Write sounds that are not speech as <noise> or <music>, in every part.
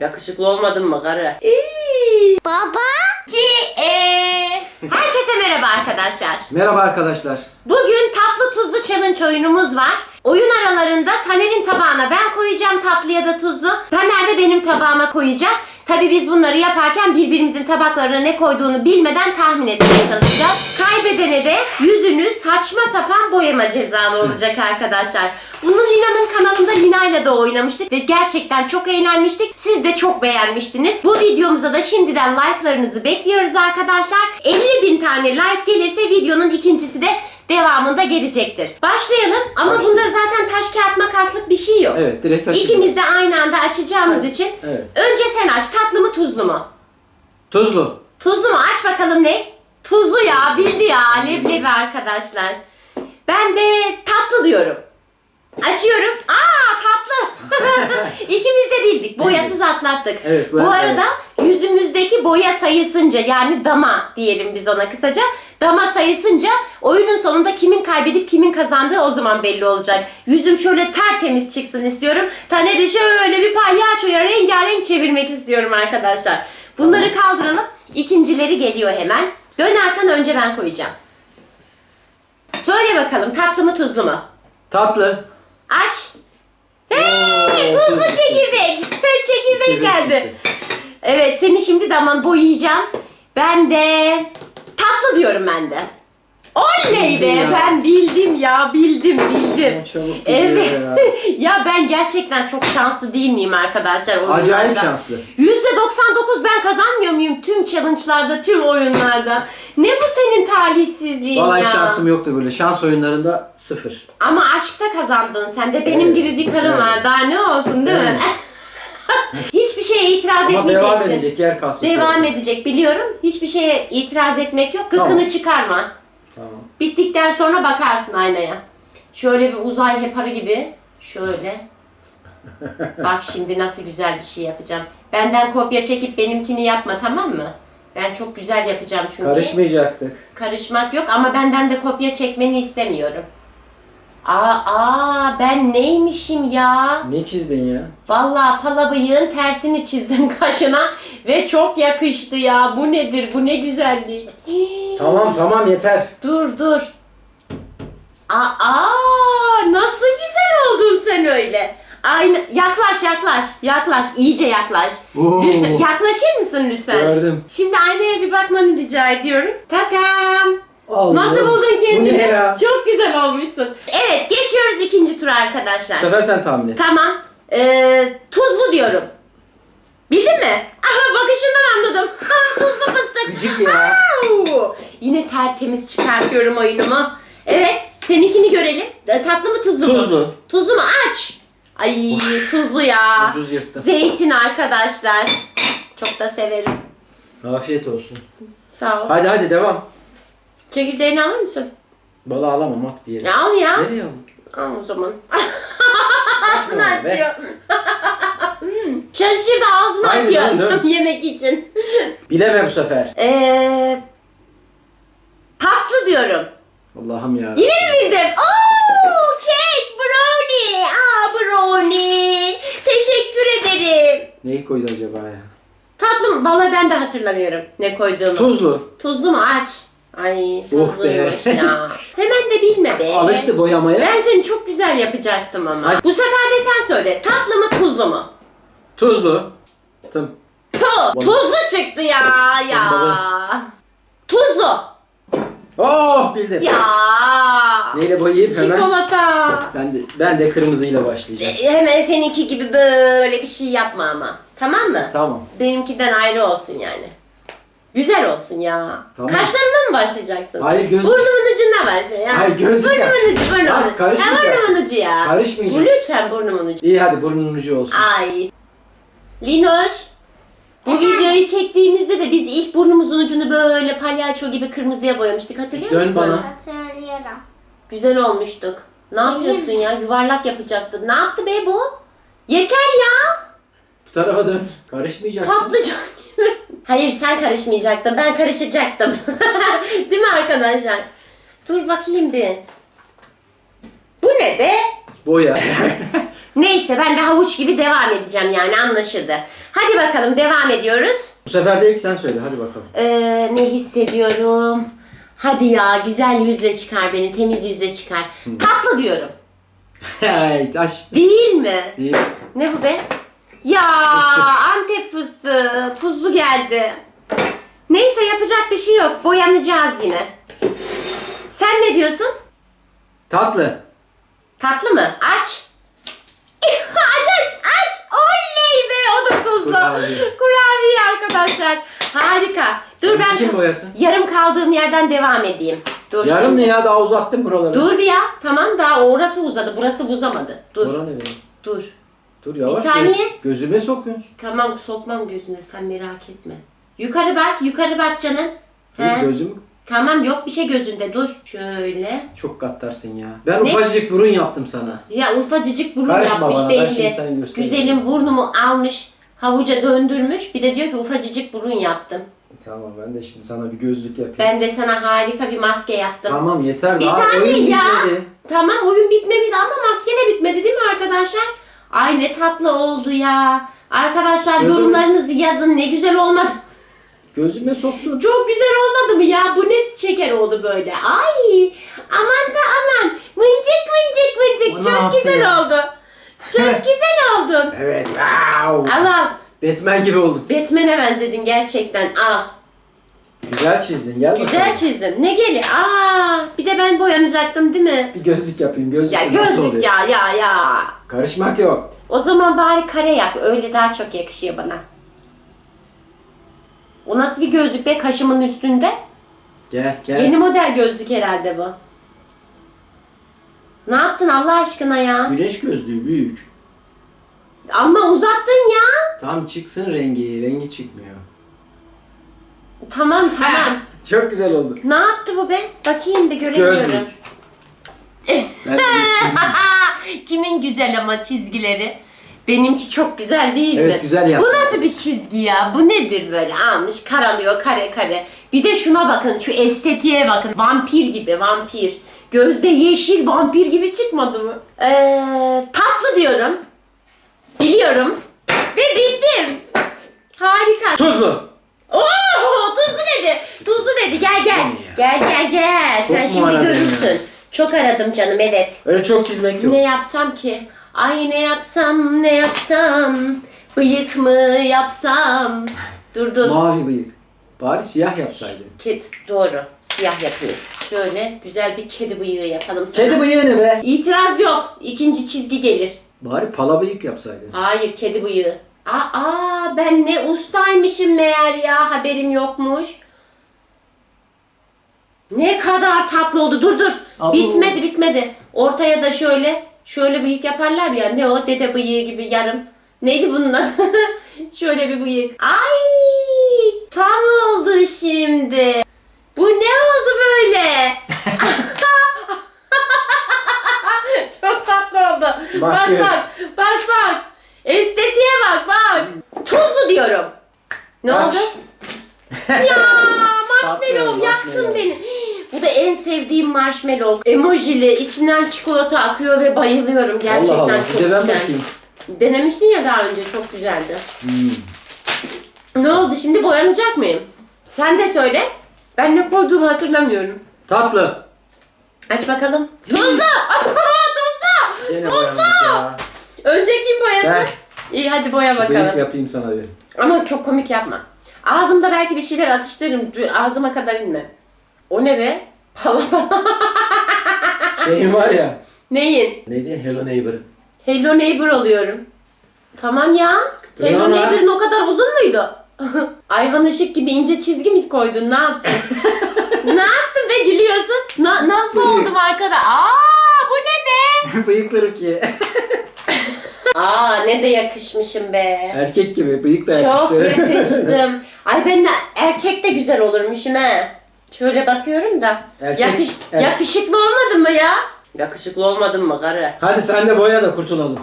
Yakışıklı olmadın mı karı? Baba. C-E. Herkese merhaba arkadaşlar. Merhaba arkadaşlar. Bugün tatlı tuzlu challenge oyunumuz var. Oyun aralarında Taner'in tabağına ben koyacağım tatlı ya da tuzlu. Taner de benim tabağıma koyacak. Tabii biz bunları yaparken birbirimizin tabaklarına ne koyduğunu bilmeden tahmin etmeye çalışacağız. Kaybedene de yüzünü saçma sapan boyama cezalı olacak arkadaşlar. Bunu Lina'nın kanalında Lina'yla da oynamıştık ve gerçekten çok eğlenmiştik. Siz de çok beğenmiştiniz. Bu videomuza da şimdiden like'larınızı bekliyoruz arkadaşlar. 50 bin tane like gelirse videonun ikincisi de devamında gelecektir. Başlayalım ama Başlayalım. bunda zaten taş kağıt makaslık bir şey yok. Evet direkt açacağız. İkimiz de aynı anda açacağımız için Evet. önce sen aç tatlı mı tuzlu mu? Tuzlu. Tuzlu mu? Aç bakalım ne? Tuzlu ya bildi ya leblebi arkadaşlar. Ben de tatlı diyorum. Açıyorum. Aa tatlı. <laughs> İkimiz de bildik. Boyasız atlattık. Evet, Bu arada yüzümüzdeki boya sayısınca yani dama diyelim biz ona kısaca. Dama sayısınca oyunun sonunda kimin kaybedip kimin kazandığı o zaman belli olacak. Yüzüm şöyle tertemiz çıksın istiyorum. Tane de şöyle bir palyaçoya rengarenk çevirmek istiyorum arkadaşlar. Bunları kaldıralım. İkincileri geliyor hemen. Dön arkan önce ben koyacağım. Söyle bakalım tatlı mı tuzlu mu? Tatlı. Aç. Hey, tuzlu çekirdek. çekirdek Çekirdek geldi. Evet seni şimdi daman boyayacağım. Ben de tatlı diyorum ben de. Oley be ben bildim ya bildim bildim. Ama çabuk gidiyor Evet. ya. <laughs> ya ben gerçekten çok şanslı değil miyim arkadaşlar oyunlarda? Acayip şanslı. %99 ben kazanmıyor muyum tüm challenge'larda, tüm oyunlarda? Ne bu senin talihsizliğin Vallahi ya? şansım yoktu böyle. Şans oyunlarında sıfır. Ama aşkta kazandın sen de benim Evet, gibi bir karın evet. var daha ne olsun değil mi? <laughs> Hiçbir şeye itiraz Ama etmeyeceksin. devam edecek yer kalsın. Devam şöyle. edecek biliyorum. Hiçbir şeye itiraz etmek yok. Gıkını Tamam. çıkarma. Tamam. Bittikten sonra bakarsın aynaya. Şöyle bir uzay heparı gibi. Şöyle. Bak şimdi nasıl güzel bir şey yapacağım. Benden kopya çekip benimkini yapma tamam mı? Ben çok güzel yapacağım çünkü. Karışmayacaktık. Karışmak yok ama benden de kopya çekmeni istemiyorum. Aa, aa ben neymişim ya? Ne çizdin ya? Vallahi pala bıyığın tersini çizdim <laughs> kaşına ve çok yakıştı ya. Bu nedir? Bu ne güzellik. Hii. Tamam tamam yeter. Dur dur. Aa, nasıl güzel oldun sen öyle. Aynı yaklaş yaklaş yaklaş iyice yaklaş. Oo. Lütfen yaklaşır mısın lütfen? Gördüm. Şimdi aynaya bir bakmanı rica ediyorum. Tatam. Allah. Nasıl buldun kendini? Bu ne ya? Çok güzel olmuşsun. Evet geçiyoruz ikinci tura arkadaşlar. Bu sefer sen tahmin et. Tamam. Ee, tuzlu diyorum. Bildin mi? Aha bakışından anladım. Ha, <laughs> tuzlu fıstık. Gıcık ya. Au! Yine tertemiz çıkartıyorum oyunumu. Evet, seninkini görelim. E, Tatlı mı tuzlu mu? Tuzlu. Tuzlu mu? Aç. Ay tuzlu ya. Ucuz yırttım. Zeytin arkadaşlar. Çok da severim. Afiyet olsun. Sağ ol. Hadi hadi devam. Çekirdeğini alır mısın? Balı alamam at bir yere. Ya al ya. Nereye alayım? Al o zaman. <laughs> ağzını Saçmalama be. açıyor. Hmm, Şaşırdı ağzını açıyor <laughs> yemek için. Bileme bu sefer. Eee tatlı diyorum. Allah'ım ya. Yine mi bildim? Oo, cake, brownie. Aa, brownie. Teşekkür ederim. Neyi koydu acaba ya? Tatlı mı? Vallahi ben de hatırlamıyorum ne koyduğumu. Tuzlu. Tuzlu mu? Aç. Ay Oh tuzluymuş be. ya. <laughs> Hemen de bilme be. Alıştı boyamaya. Ben seni çok güzel yapacaktım ama. Hadi. Bu sefer de sen söyle. Tatlı mı tuzlu mu? Tuzlu. Tım. Puh, tuzlu çıktı ya ya. Tuzlu. Oh bildim. Ya. Neyle boyayayım hemen? Çikolata. Ben de ben de kırmızıyla başlayacağım. E, Hemen seninki gibi böyle bir şey yapma ama. Tamam mı? Tamam. Benimkiden ayrı olsun yani. Güzel olsun ya. Tamam. Kaşlarına mı başlayacaksın? Hayır, göz- Burnumun ucundan başla ya. Hayır, gözlük. Burnumun ucu, burnumun Az ucu. karışmayacak. Ha, burnumun ucu ya. Karışmayacak. Bu lütfen burnumun ucu. İyi hadi burnunun ucu olsun. Ay. Linoş. Bu videoyu çektiğimizde de biz ilk burnumuzun ucunu böyle palyaço gibi kırmızıya boyamıştık hatırlıyor Dön musun? bana. Hatırlıyorum. Güzel olmuştuk. Ne yapıyorsun ya? Yuvarlak yapacaktın. Ne yaptı be bu? Yeter ya. Bu tarafa dön. Karışmayacak. Patlıcan gibi. Hayır sen karışmayacaktın. Ben karışacaktım. <laughs> Değil mi arkadaşlar? Dur bakayım bir. Bu ne be? Boya. Neyse ben de havuç gibi devam edeceğim yani anlaşıldı. Hadi bakalım devam ediyoruz. Bu sefer de ilk sen söyle hadi bakalım. Ee, ne hissediyorum? Hadi ya güzel yüzle çıkar beni, temiz yüzle çıkar. Tatlı diyorum. <laughs> Hey taş. Değil mi? Değil. Ne bu be? Ya Fıstık. Antep fıstığı tuzlu geldi. Neyse yapacak bir şey yok. Boyanacağız yine. Sen ne diyorsun? Tatlı. Tatlı mı? Aç. <laughs> aç aç aç. Tuzlu. Kurabiye. Kurabiye arkadaşlar. Harika. Dur ben Kim boyasın? yarım kaldığım yerden devam edeyim. Dur Yarım şimdi. ne ya daha uzattın buraları. Dur bir ya. Tamam daha orası uzadı. Burası uzamadı. Dur. Bora ne be? Dur. Dur yavaş. Bir saniye. Göz- Gözüme sokuyorsun. Tamam sokmam gözüne sen merak etme. Yukarı bak, yukarı bak canım. Dur He. gözüm Tamam yok bir şey gözünde dur. Şöyle. çok kattarsın ya. Ben Ne? ufacık burun yaptım sana. Ya ufacıcık burun Karışma yapmış bana, ben şimdi sana göstereyim. Güzelim burnumu almış. Havuca döndürmüş. Bir de diyor ki ufacıcık burun yaptım. Tamam ben de şimdi sana bir gözlük yapayım. Ben de sana harika bir maske yaptım. Tamam yeter Bir daha saniye oyun ya. bitmedi. Tamam oyun bitmedi ama maske de bitmedi değil mi arkadaşlar? Ay ne tatlı oldu ya. Arkadaşlar Gözümüz- yorumlarınızı yazın ne güzel olmadı. Gözüme soktun. Çok güzel olmadı mı ya? Bu ne şeker oldu böyle. Ay aman da aman. Mıncık mıncık mıncık. ne Çok yaptı güzel ya? oldu. Çok güzel oldun. Evet. Wow. Al al. Batman gibi oldun. Batman'e benzedin gerçekten. Al. Güzel çizdin. Gel Güzel bakalım. çizdim. Ne geli? Aa, bir de ben boyanacaktım değil mi? Bir gözlük yapayım. Gözlük Ya nasıl gözlük ya ya ya. Karışmak yok. O zaman bari kare yap. Öyle daha çok yakışıyor bana. O nasıl bir gözlük be kaşımın üstünde? Gel gel. Yeni model gözlük herhalde bu. Ne yaptın Allah aşkına ya? Güneş gözlüğü büyük. Ama uzattın ya. Tam çıksın rengi. Rengi çıkmıyor. Tamam tamam. Çok güzel oldu. ne yaptı bu be? Bakayım bir göremiyorum. Gözlük. Ben de göstereyim. <laughs> Kimin güzel ama çizgileri? Benimki çok güzel değil mi? Evet, güzel yaptın. Bu nasıl bir çizgi ya? Bu nedir böyle almış karalıyor kare kare. Bir de şuna bakın şu estetiğe bakın. Vampir gibi vampir. Gözde yeşil vampir gibi çıkmadı mı? Ee, tatlı diyorum. Biliyorum. Ve bildim. Harika. Tuzlu. Oo, tuzlu dedi. Tuzlu dedi. Gel gel. Gel gel gel. Çok Sen şimdi görürsün. ya? Çok aradım canım evet. Öyle çok çizmek yok. Ne yapsam ki? Ay ne yapsam ne yapsam? Bıyık mı yapsam? Dur dur. Mavi bıyık. Bari siyah yapsaydın. Kedi, doğru. Siyah yapayım. Şöyle güzel bir kedi bıyığı yapalım sana. Kedi bıyığı ne be? İtiraz yok. İkinci çizgi gelir. Bari pala bıyık yapsaydın. Hayır kedi bıyığı. Aa, aa ben ne ustaymışım meğer ya haberim yokmuş. Ne kadar tatlı oldu. Dur dur. Abo. Bitmedi bitmedi. Ortaya da şöyle şöyle bıyık yaparlar ya. Ne o dede bıyığı gibi yarım. Neydi bunun adı? <laughs> şöyle bir bıyık. Ay tam oldu şimdi. Bu ne oldu böyle? Çok tatlı oldu. Bak Bakıyoruz. bak. Bak bak. Estetiğe bak bak. Tuzlu diyorum. Ne Kaç? oldu? ya marshmallow Tatlı, yaktın marshmallow. beni. Bu da en sevdiğim Emojili içinden çikolata akıyor ve bayılıyorum. Gerçekten Allah Allah. çok Bir de ben güzel. bakayım. Denemiştin ya daha önce çok güzeldi. Hmm. Ne oldu şimdi boyanacak mıyım? Sen de söyle. Ben ne koyduğumu hatırlamıyorum. Tatlı. Aç bakalım. Tuzlu! Tuzlu! Gene Tuzlu! boyandık ya. Önce kim boyasın? Ben. İyi hadi boya Şu bıyık bakalım. yapayım sana bir. Ama çok komik yapma. Ağzımda belki bir şeyler atıştırırım. Ağzıma kadar inme. O ne be? Pala pala. <laughs> Şeyin var ya. Neyin? Neydi? Hello Neighbor. Hello Neighbor oluyorum. Tamam ya. Hello Bravo. Neighbor'ın o kadar uzun muydu? <laughs> Ayhan Işık gibi ince çizgi mi koydun? Ne yaptın? <laughs> ne yaptın be gülüyorsun? Na- nasıl oldum arkada? Aa bu ne be? Bıyıkları ki. Aa ne de yakışmışım be. Erkek gibi bıyık da Çok yakıştı. yakıştım. Ay ben de erkek de güzel olurmuşum he. Şöyle bakıyorum da. Erkek- Yakış, er- yakışıklı olmadın mı ya? Yakışıklı olmadın mı karı? Hadi sen de boya da kurtulalım.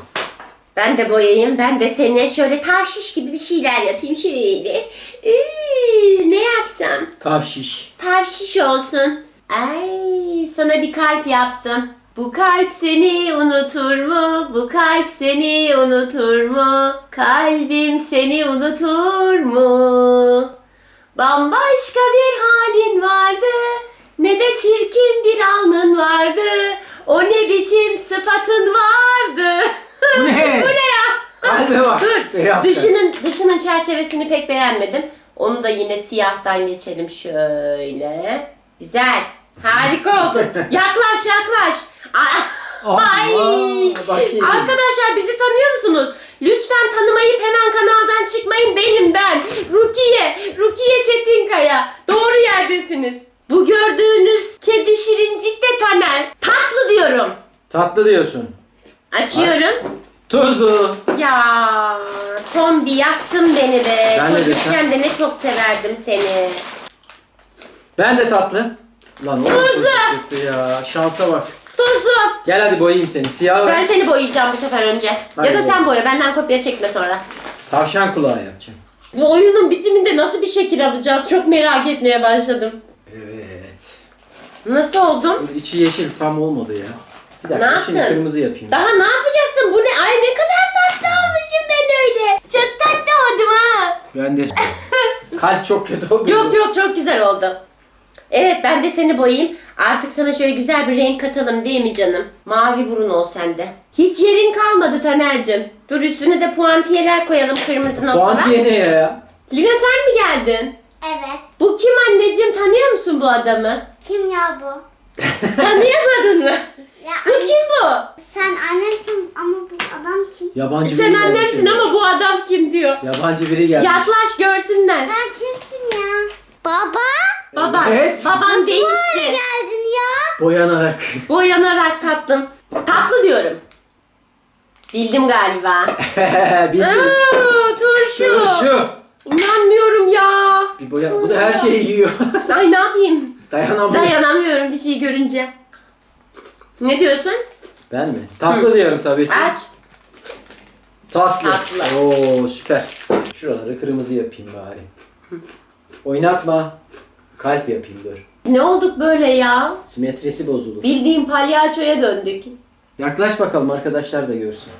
Ben de boyayayım. Ben de seninle şöyle tavşiş gibi bir şeyler yapayım şöyle. Üü, ne yapsam? Tavşiş. Tavşiş olsun. Ay sana bir kalp yaptım. Bu kalp seni unutur mu? Bu kalp seni unutur mu? Kalbim seni unutur mu? Bambaşka bir halin vardı. Ne de çirkin bir alnın vardı. O ne biçim sıfatın vardı. Bu ne? <laughs> Bu ne ya? Kalbe bak. Dur. Beyaz Dışının dışının çerçevesini pek beğenmedim. Onu da yine siyahtan geçelim şöyle. Güzel. Harika oldu. <laughs> yaklaş yaklaş. Ay. Bakayım. Arkadaşlar bizi tanıyor musunuz? Lütfen tanımayıp hemen kanaldan çıkmayın. Benim ben. Rukiye. Rukiye Çetinkaya. Doğru yerdesiniz. Bu gördüğünüz kedi şirincik de Taner. Tatlı diyorum. Tatlı diyorsun. Açıyorum. Tuzlu. Ya Tombi yaktın beni be. Ben de Çocukken de ne çok severdim seni. Ben de tatlı. Lan o Tuzlu. çıktı ya. Şansa bak. Tuzlu. Gel hadi boyayayım seni. Siyah Ben seni boyayacağım bu sefer önce. Ben ya da de sen boya. Benden kopya çekme sonra. Tavşan kulağı yapacağım. Bu oyunun bitiminde nasıl bir şekil alacağız çok merak etmeye başladım. Evet. Nasıl oldum? Bu içi yeşil tam olmadı ya. Bir dakika Ne yaptın? kırmızı yapayım. Daha ne yapacaksın? Bu ne? Ay ne kadar tatlı olmuşum ben öyle. Çok tatlı oldum ha. Ben de <laughs> kalp çok kötü oldu. Yok yok çok güzel oldu. Evet ben de seni boyayayım. Artık sana şöyle güzel bir renk katalım değil mi canım? Mavi burun ol sende. Hiç yerin kalmadı Taner'cim. Dur üstüne de puantiyeler koyalım kırmızı noktalar. Puantiye ne ya? Lina sen mi geldin? Evet. Bu kim anneciğim? Tanıyor musun bu adamı? Kim ya bu? Tanıyamadın mı? Ya Bu anne- kim bu? Sen annemsin ama bu adam kim? Yabancı Sen biri geldi annemsin şimdi. ama bu adam kim diyor. Yabancı biri geldi. Yaklaş görsünler. Sen kimsin ya? Baba. Baban, Evet. baban Nasıl böyle değişti. geldin ya? Boyanarak. Boyanarak tatlım. Tatlı diyorum. Bildim galiba. <laughs> Bildim. Aa, turşu. Şu. İnanmıyorum ya. Bir boya. Bu da her şeyi yiyor. <laughs> Ay ne yapayım? Dayanamıyor. Dayanamıyorum bir şey görünce. Ne diyorsun? Ben mi? Tatlı diyorum tabii ki. Aç. Tatlı. Tatlı. Oo süper. Şuraları kırmızı yapayım bari. Oynatma. Kalp yapayım dur. Ne olduk böyle ya? Simetrisi bozulur. Bildiğin palyaçoya döndük. Yaklaş bakalım arkadaşlar da görsün.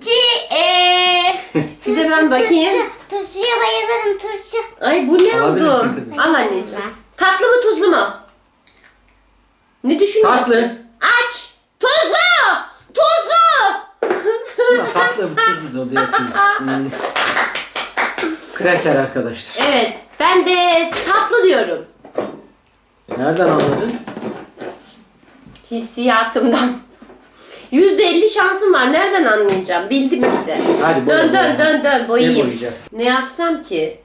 Ci eee. Bir de ben bakayım. Turşu. Turşuya bayılırım turşu. Ay bu ne Alabilirsin oldu? kızım. Al anneciğim. Tatlı mı tuzlu mu? Ne düşünüyorsun? Tatlı. Aç. Tuzlu. Tuzlu. Tatlı tuzlu da diye yapayım. Hmm. Kraker arkadaşlar. Evet. Ben de tatlı diyorum. Nereden anladın? Hissiyatımdan. %50 şansım var. Nereden anlayacağım? Bildim işte. Hadi boya, dön dön boya. dön dön Ne boyayayım. boyayacaksın? Ne yapsam ki?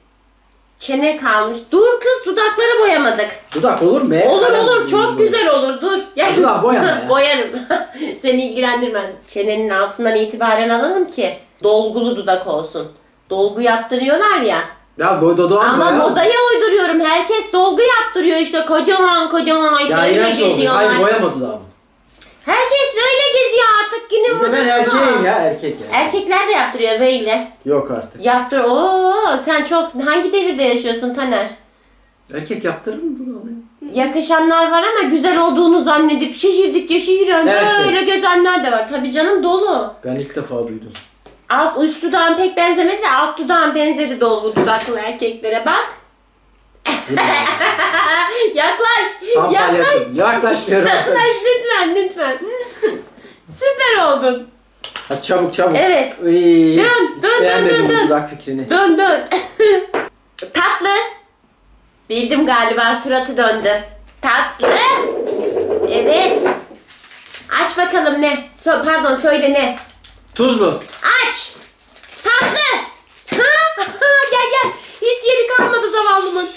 Çene kalmış. Dur kız dudakları boyamadık. Dudak olur mu? Olur Karar olur çok boya. güzel olur dur. Gel. Dudağı boyama ya. <laughs> Boyarım. <laughs> Seni ilgilendirmez. Çenenin altından itibaren alalım ki dolgulu dudak olsun. Dolgu yaptırıyorlar ya. Ya bu dudağın Ama modaya uyduruyorum. Herkes dolgu yaptırıyor işte kocaman kocaman. Ya iğrenç oldu. Hayır boyama dudağımı. Herkes böyle geziyor artık günün Bir de modası ben bu. erkeğim ya erkek ya. Erkekler de yaptırıyor böyle. Yok artık. Yaptır. Oo sen çok hangi devirde yaşıyorsun Taner? Erkek yaptırır mı dudağını? Yakışanlar var ama güzel olduğunu zannedip şişirdikçe şişiren Evet. böyle gezenler de var. Tabii canım dolu. Ben ilk defa duydum. Alt üst dudağın pek benzemedi de alt dudağın benzedi dolgu dudaklı erkeklere bak. Yaklaş. Tam yaklaş. palyaço. Yaklaşmıyorum. Yaklaş lütfen lütfen. Süper oldun. Hadi çabuk çabuk. Evet. Iy, Dön, hiç dön, dön, beğenmedim dön, bu dön. dudak fikrini. Dön dön. <laughs> Tatlı. Bildim galiba suratı döndü. Tatlı. Evet. Aç bakalım ne? So- pardon söyle ne? Tuzlu. Aç. Tatlı. Ha? <laughs> gel gel. Hiç yeri kalmadı zavallımın.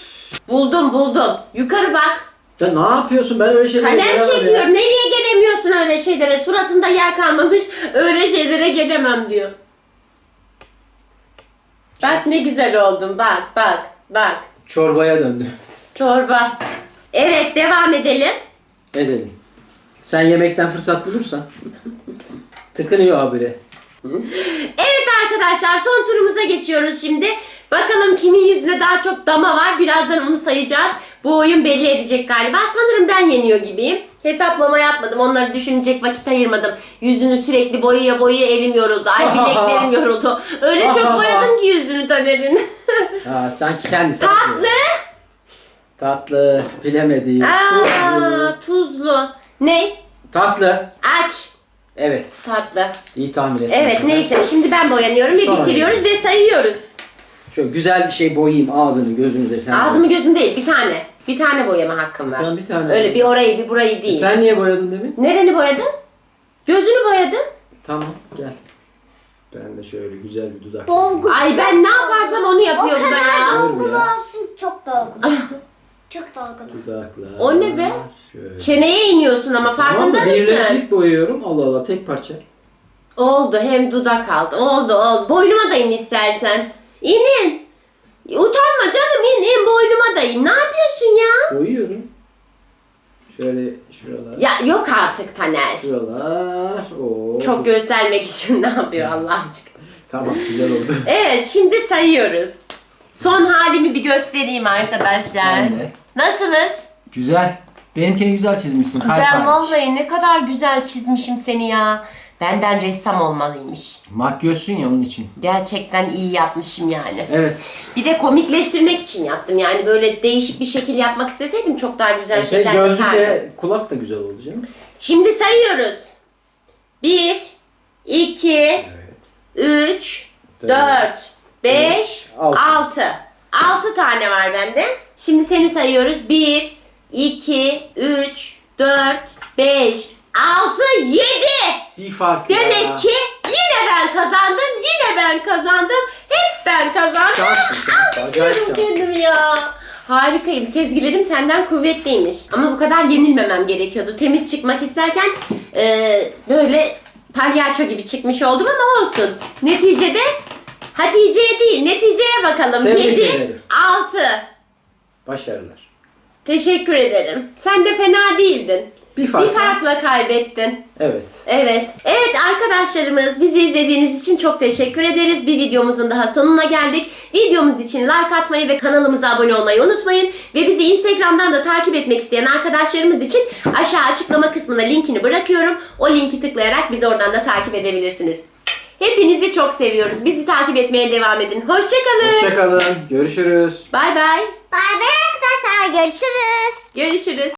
Buldum buldum. Yukarı bak. Ya ne yapıyorsun? Ben öyle şeylere Kalem gelemem çekiyor. ya. Nereye gelemiyorsun öyle şeylere? Suratında yer kalmamış. Öyle şeylere gelemem diyor. Bak ne güzel oldun. Bak bak bak. Çorbaya döndü. Çorba. Evet devam edelim. Edelim. Sen yemekten fırsat bulursan. Tıkınıyor habire. Evet arkadaşlar son turumuza geçiyoruz şimdi. Bakalım kimin yüzünde daha çok dama var. Birazdan onu sayacağız. Bu oyun belli edecek galiba. Sanırım ben yeniyor gibiyim. Hesaplama yapmadım. Onları düşünecek vakit ayırmadım. Yüzünü sürekli boyaya boyaya elim yoruldu. Ay bileklerim <laughs> yoruldu. Öyle çok boyadım ki yüzünü Taner'in. Ha, sanki kendisi. Tatlı. Tatlı. Bilemedi. Aa, tuzlu. Ne? Tatlı. Aç. Evet. Tatlı. İyi tahmin ettim. Evet neyse şimdi ben boyanıyorum ve Sonra bitiriyoruz ve sayıyoruz. Şöyle güzel bir şey boyayayım ağzını gözünü de sen. Ağzımı gözüm değil bir tane. Bir tane boyama hakkım var. Tamam, bir tane. Öyle bir orayı bir burayı değil. Sen niye boyadın demin? Nereni boyadın? Gözünü boyadın. Tamam gel. Ben de şöyle güzel bir dudak. Dolgu. Ay ben ne yaparsam onu O yapıyor bu da kadar ya. dolgulu olsun. Çok dolgulu. <laughs> çok dolgulu. Dudaklar. O ne be? Şöyle. Çeneye iniyorsun ama farkında Tamam da mısın? birleşik boyuyorum. Allah Allah tek parça. Oldu hem dudak aldı. Oldu oldu. Boynuma da in istersen. İnin. Utanma canım in in boynuma da in. Ne yapıyorsun ya? Boyuyorum. Şöyle şuralar. Ya yok artık Taner. Şuralar. Oo. Çok göstermek için ne yapıyor Allah aşkına. Tamam güzel oldu. <laughs> Evet şimdi sayıyoruz. Son halimi bir göstereyim arkadaşlar. Ben de. Nasılız? Güzel. Benimkini güzel çizmişsin. Kalp ben vallahi ne kadar güzel çizmişim seni ya. Benden ressam olmalıymış. Makyözsün ya onun için. Gerçekten iyi yapmışım yani. Evet. Bir de komikleştirmek için yaptım. Yani böyle değişik bir şekil yapmak isteseydim çok daha güzel Şey, şeyler yapardım. gözlükle kulak da güzel olacak. Şimdi sayıyoruz. 1, 2, Evet. 3, Dört, 4, 5, altı. 6. 6 tane var bende. Şimdi seni sayıyoruz. 1, 2, 3, 4, 5, 6, 7. Bir fark ya. Demek ki yine ben kazandım, yine ben kazandım, hep ben kazandım. Şanslı, şanslı, acayip Alkışlıyorum şanslı. kendimi ya. Harikayım. Sezgilerim senden kuvvetliymiş. Ama bu kadar yenilmemem gerekiyordu. Temiz çıkmak isterken e, böyle palyaço gibi çıkmış oldum ama olsun. Neticede Hatice'ye değil, neticeye bakalım. Tebrik 7, ederim. 6. Başarılar. Teşekkür ederim. Sen de fena değildin. Bir fark. Bir farkla kaybettin. Evet. Evet. Evet arkadaşlarımız bizi izlediğiniz için çok teşekkür ederiz. Bir videomuzun daha sonuna geldik. Videomuz için like atmayı ve kanalımıza abone olmayı unutmayın. Ve bizi Instagram'dan da takip etmek isteyen arkadaşlarımız için aşağı açıklama kısmına linkini bırakıyorum. O linki tıklayarak bizi oradan da takip edebilirsiniz. Hepinizi çok seviyoruz. Bizi takip etmeye devam edin. Hoşçakalın. Hoşçakalın. Görüşürüz. Bay bay. Bay bay arkadaşlar. Görüşürüz. Görüşürüz.